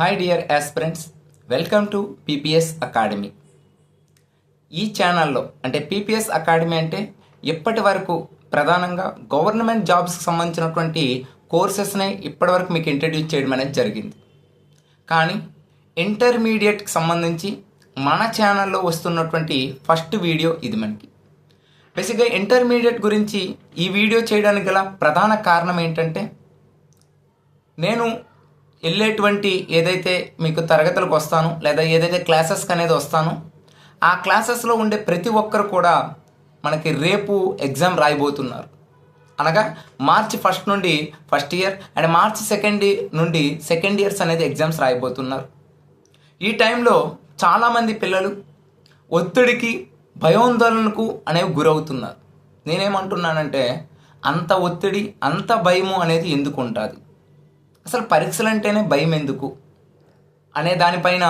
Hi dear aspirants welcome to PPS academy ఈ ఛానల్లో అంటే పీపీఎస్ అకాడమీ అంటే ఇప్పటి వరకు ప్రధానంగా గవర్నమెంట్ జాబ్స్కి సంబంధించినటువంటి కోర్సెస్ని ఇప్పటివరకు మీకు ఇంట్రడ్యూస్ చేయడం అనేది జరిగింది. కానీ ఇంటర్మీడియట్కి సంబంధించి మన ఛానల్లో వస్తున్నటువంటి ఫస్ట్ వీడియో ఇది మనకి. బేసిక్గా ఇంటర్మీడియట్ గురించి ఈ వీడియో చేయడానికి గల ప్రధాన కారణం ఏంటంటే నేను వెళ్ళేటువంటి ఏదైతే మీకు తరగతులకు వస్తాను లేదా ఏదైతే క్లాసెస్కి అనేది వస్తాను ఆ క్లాసెస్లో ఉండే ప్రతి ఒక్కరు కూడా మనకి రేపు ఎగ్జామ్ రాయబోతున్నారు. అనగా మార్చి ఫస్ట్ నుండి first year and March second నుండి సెకండ్ ఇయర్స్ అనేది ఎగ్జామ్స్ రాయబోతున్నారు. ఈ టైంలో చాలామంది పిల్లలు ఒత్తిడికి భయోందోళనకు అనేవి గురవుతున్నారు. నేనేమంటున్నానంటే అంత ఒత్తిడి అంత భయము అనేది ఎందుకు ఉంటుంది అసలు పరీక్షలు అంటేనే భయం ఎందుకు? అనే దానిపైన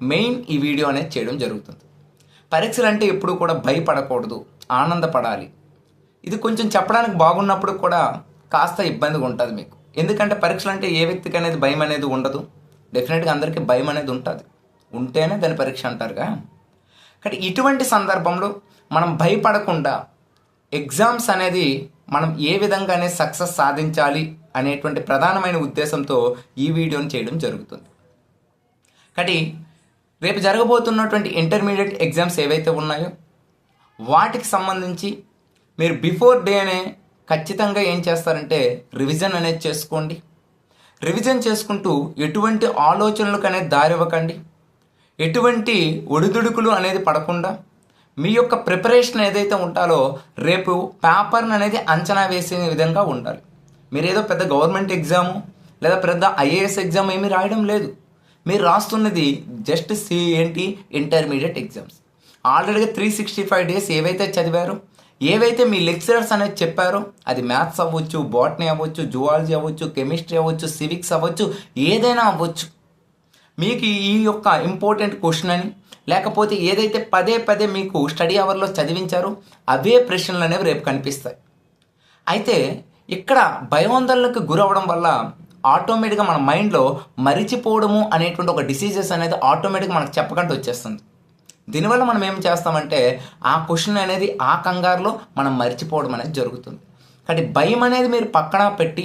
మెయిన్ ఈ వీడియో అనేది చేయడం జరుగుతుంది. పరీక్షలు అంటే ఎప్పుడు కూడా భయపడకూడదు ఆనందపడాలి. ఇది కొంచెం చెప్పడానికి బాగున్నప్పుడు కూడా కాస్త ఇబ్బందిగా ఉంటుంది మీకు. ఎందుకంటే పరీక్షలు అంటే ఏ వ్యక్తికి అనేది భయం అనేది ఉండదు. డెఫినెట్గా అందరికీ భయం అనేది ఉంటుంది. ఉంటేనే దాని పరీక్ష అంటారుగా కానీ ఇటువంటి సందర్భంలో మనం భయపడకుండా ఎగ్జామ్స్ అనేది మనం ఏ విధంగానే సక్సెస్ సాధించాలి అనేటువంటి ప్రధానమైన ఉద్దేశంతో ఈ వీడియోని చేయడం జరుగుతుంది. కాబట్టి రేపు జరగబోతున్నటువంటి ఇంటర్మీడియట్ ఎగ్జామ్స్ ఏవైతే ఉన్నాయో వాటికి సంబంధించి మీరు బిఫోర్ డేనే ఖచ్చితంగా ఏం చేస్తారంటే రివిజన్ అనేది చేసుకోండి. రివిజన్ చేసుకుంటూ ఎటువంటి ఆలోచనలకు అనేది దారివ్వకండి ఎటువంటి ఒడిదుడుకులు అనేది పడకుండా మీ యొక్క ప్రిపరేషన్ ఏదైతే ఉంటారో రేపు పేపర్ని అనేది అంచనా వేసే విధంగా ఉండాలి. మీరు ఏదో పెద్ద గవర్నమెంట్ ఎగ్జాము లేదా పెద్ద ఐఏఎస్ ఎగ్జామ్ ఏమీ రాయడం లేదు. మీరు రాస్తున్నది జస్ట్ సి ఏంటి ఇంటర్మీడియట్ ఎగ్జామ్స్. ఆల్రెడీగా త్రీ సిక్స్టీ ఫైవ్ డేస్ ఏవైతే చదివారో ఏవైతే మీ లెక్చరర్స్ అనేది చెప్పారో అది మ్యాథ్స్ అవ్వచ్చు బాటనీ అవ్వచ్చు జువాలజీ అవ్వచ్చు కెమిస్ట్రీ అవ్వచ్చు సివిక్స్ అవ్వచ్చు ఏదైనా అవ్వచ్చు. మీకు ఈ యొక్క ఇంపార్టెంట్ క్వశ్చన్ అని లేకపోతే ఏదైతే పదే పదే మీకు స్టడీ అవర్లో చదివించారో అవే ప్రశ్నలు అనేవి రేపు కనిపిస్తాయి. అయితే ఇక్కడ భయోందోళనకు గురవడం వల్ల ఆటోమేటిక్గా మన మైండ్లో మరిచిపోవడము అనేటువంటి ఒక డిసీజెస్ అనేది ఆటోమేటిక్గా మనకు చెప్పకుండా వచ్చేస్తుంది. దీనివల్ల మనం ఏం చేస్తామంటే ఆ క్వశ్చన్ అనేది ఆ కంగారులో మనం మర్చిపోవడం అనేది జరుగుతుంది. కాబట్టి భయం అనేది మీరు పక్కన పెట్టి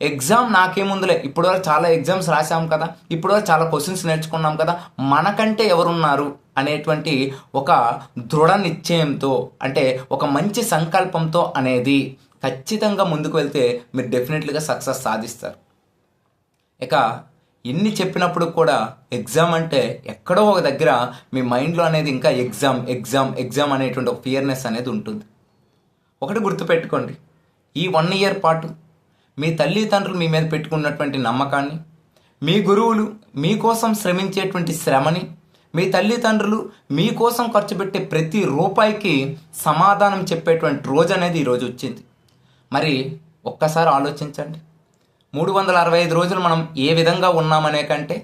ఎగ్జామ్ నాకేముందులే ఇప్పటివరకు చాలా ఎగ్జామ్స్ రాసాం కదా ఇప్పటివరకు చాలా క్వశ్చన్స్ నేర్చుకున్నాం కదా మనకంటే ఎవరున్నారు అనేటువంటి ఒక దృఢ నిశ్చయంతో అంటే ఒక మంచి సంకల్పంతో అనేది ఖచ్చితంగా ముందుకు వెళ్తే మీరు డెఫినెట్లీగా సక్సెస్ సాధిస్తారు. ఇక ఎన్ని చెప్పినప్పుడు కూడా ఎగ్జామ్ అంటే ఎక్కడో ఒక దగ్గర మీ మైండ్లో అనేది ఇంకా ఎగ్జామ్ ఎగ్జామ్ ఎగ్జామ్ అనేటువంటి ఒక ఫియర్నెస్ అనేది ఉంటుంది. ఒకటి గుర్తుపెట్టుకోండి. ఈ వన్ ఇయర్ పాటు మీ తల్లిదండ్రులు మీ మీద పెట్టుకున్నటువంటి నమ్మకాన్ని మీ గురువులు మీకోసం శ్రమించేటువంటి శ్రమని మీ తల్లిదండ్రులు మీకోసం ఖర్చు పెట్టే ప్రతి రూపాయికి సమాధానం చెప్పేటువంటి రోజు అనేది ఈరోజు వచ్చింది. మరి ఒక్కసారి ఆలోచించండి. మూడు వందల అరవై ఐదు రోజులు మనం ఏ విధంగా ఉన్నామనే కంటే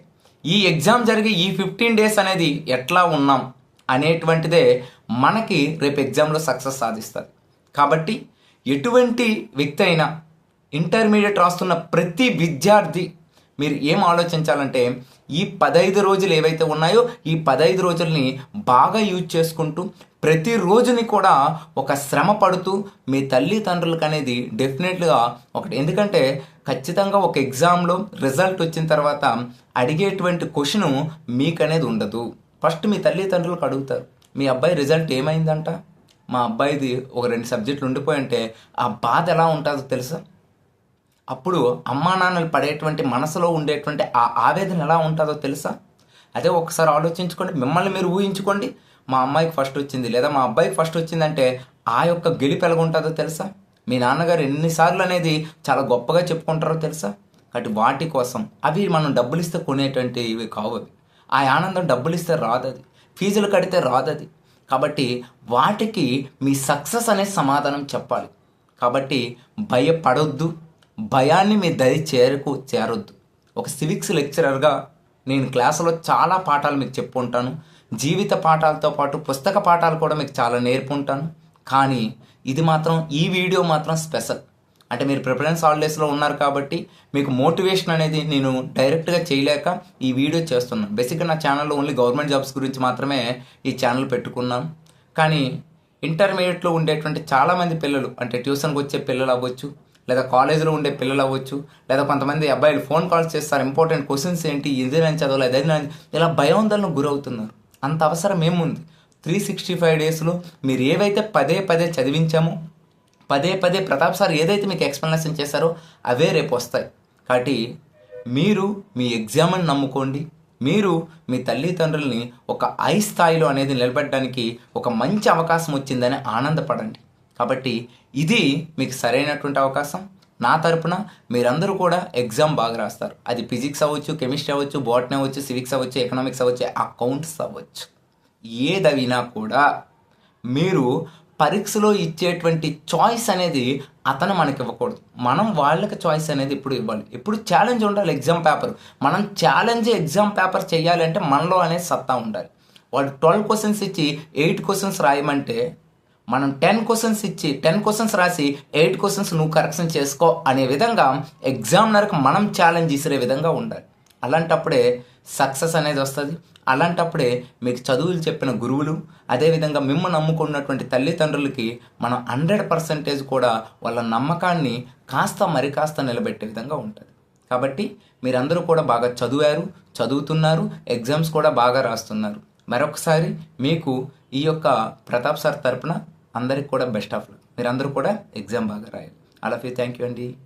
ఈ ఎగ్జామ్ జరిగే ఈ ఫిఫ్టీన్ డేస్ అనేది ఎట్లా ఉన్నాం అనేటువంటిదే మనకి రేపు ఎగ్జామ్లో సక్సెస్ సాధిస్తుంది కాబట్టి ఎటువంటి వ్యక్తి అయినా ఇంటర్మీడియట్ రాస్తున్న ప్రతి విద్యార్థి మీరు ఏం ఆలోచించాలంటే ఈ పదహైదు రోజులు ఏవైతే ఉన్నాయో ఈ పదహైదు రోజుల్ని బాగా యూజ్ చేసుకుంటూ ప్రతి రోజుని కూడా ఒక శ్రమ పడుతూ మీ తల్లిదండ్రులకు అనేది డెఫినెట్గా ఒకటి. ఎందుకంటే ఖచ్చితంగా ఒక ఎగ్జామ్లో రిజల్ట్ వచ్చిన తర్వాత అడిగేటువంటి క్వశ్చన్ మీకు అనేది ఉండదు. ఫస్ట్ మీ తల్లిదండ్రులకు అడుగుతారు మీ అబ్బాయి రిజల్ట్ ఏమైందంట? మా అబ్బాయిది ఒక రెండు సబ్జెక్టులు ఉండిపోయంటే ఆ బాధ ఎలా ఉంటుందో తెలుసా? అప్పుడు అమ్మా నాన్నలు పడేటువంటి మనసులో ఉండేటువంటి ఆ ఆవేదన ఎలా ఉంటుందో తెలుసా? అదే ఒకసారి ఆలోచించుకోండి మిమ్మల్ని మీరు ఊహించుకోండి. మా అమ్మాయికి ఫస్ట్ వచ్చింది. లేదా మా అబ్బాయికి ఫస్ట్ వచ్చిందంటే ఆ యొక్క గెలుపు ఎలాగుంటుందో తెలుసా? మీ నాన్నగారు ఎన్నిసార్లు అనేది చాలా గొప్పగా చెప్పుకుంటారో తెలుసా? కాబట్టి వాటి కోసం అవి మనం డబ్బులు ఇస్తే కొనేటువంటివి కావు అవి. ఆ ఆనందం డబ్బులు ఇస్తే రాదు అది ఫీజులు కడితే రాదు అది కాబట్టి వాటికి మీ సక్సెస్ అనే సమాధానం చెప్పాలి. కాబట్టి భయపడొద్దు. భయాన్ని మీ దరి చేరకు చేరొద్దు. ఒక సివిక్స్ లెక్చరర్గా నేను క్లాసులో చాలా పాఠాలు మీకు చెప్పుకుంటాను. జీవిత పాఠాలతో పాటు పుస్తక పాఠాలు కూడా మీకు చాలా నేర్పుంటాను. కానీ ఇది మాత్రం ఈ వీడియో మాత్రం స్పెషల్. అంటే మీరు ప్రిఫరెన్స్ హాలిడేస్లో ఉన్నారు కాబట్టి మీకు మోటివేషన్ అనేది నేను డైరెక్ట్గా చేయలేక ఈ వీడియో చేస్తున్నాను. బేసిక్గా నా ఛానల్లో ఓన్లీ గవర్నమెంట్ జాబ్స్ గురించి మాత్రమే ఈ ఛానల్ పెట్టుకున్నాను. కానీ ఇంటర్మీడియట్లో ఉండేటువంటి చాలామంది పిల్లలు అంటే ట్యూషన్కి వచ్చే పిల్లలు అవ్వచ్చు లేదా కాలేజీలో ఉండే పిల్లలు అవ్వచ్చు లేదా కొంతమంది అబ్బాయిలు ఫోన్ కాల్స్ చేస్తారు ఇంపార్టెంట్ క్వశ్చన్స్ ఏంటి ఇది నేను చదవలేదు అది ఇలా భయోందోళనకు గురవుతున్నారు. అంత అవసరం ఏముంది? త్రీ సిక్స్టీ ఫైవ్ డేస్లో మీరు ఏవైతే పదే పదే చదివించామో పదే పదే ప్రతాప్ సార్ ఏదైతే మీకు ఎక్స్ప్లెనేషన్ చేశారో అవే రేపు వస్తాయి. కాబట్టి మీరు మీ ఎగ్జామ్ని నమ్ముకోండి. మీరు మీ తల్లిదండ్రుల్ని ఒక ఐ స్థాయిలో అనేది నిలబెట్టడానికి ఒక మంచి అవకాశం వచ్చిందని ఆనందపడండి. కాబట్టి ఇది మీకు సరైనటువంటి అవకాశం. నా తరపున మీరందరూ కూడా ఎగ్జామ్ బాగా రాస్తారు. అది ఫిజిక్స్ అవ్వచ్చు కెమిస్ట్రీ అవ్వచ్చు బాటనీ అవ్వచ్చు సివిక్స్ అవ్వచ్చు ఎకనామిక్స్ అవ్వచ్చు అకౌంట్స్ అవ్వచ్చు. ఏదవినా కూడా మీరు పరీక్షలో ఇచ్చేటువంటి చాయిస్ అనేది అతను మనకి ఇవ్వకూడదు మనం వాళ్ళకి చాయిస్ అనేది ఇప్పుడు ఇవ్వాలి. ఇప్పుడు ఛాలెంజ్ ఉండాలి ఎగ్జామ్ పేపర్. మనం ఛాలెంజ్ ఎగ్జామ్ పేపర్ చేయాలంటే మనలో అనేది సత్తా ఉండాలి. వాడు ట్వెల్వ్ క్వశ్చన్స్ ఇచ్చి ఎయిట్ క్వశ్చన్స్ రాయమంటే మనం టెన్ క్వశ్చన్స్ ఇచ్చి టెన్ క్వశ్చన్స్ రాసి ఎయిట్ క్వశ్చన్స్ నువ్వు కరెక్షన్ చేసుకో అనే విధంగా ఎగ్జామినర్కి మనం ఛాలెంజ్ ఇసిరే విధంగా ఉండాలి. అలాంటప్పుడే సక్సెస్ అనేది వస్తుంది. అలాంటప్పుడే మీకు చదువులు చెప్పిన గురువులు అదేవిధంగా మిమ్మల్ని నమ్ముకున్నటువంటి తల్లిదండ్రులకి మనం హండ్రెడ్ పర్సెంటేజ్ కూడా వాళ్ళ నమ్మకాన్ని కాస్త మరి కాస్త నిలబెట్టే విధంగా ఉంటుంది. కాబట్టి మీరందరూ కూడా బాగా చదివారు చదువుతున్నారు ఎగ్జామ్స్ కూడా బాగా రాస్తున్నారు. మరొకసారి మీకు ఈ యొక్క ప్రతాప్ సార్ తరపున అందరికి కూడా బెస్ట్ ఆఫ్ లక్ మీరందరూ కూడా ఎగ్జామ్ బాగా రాయాలి. అలా థ్యాంక్ యూ అండి.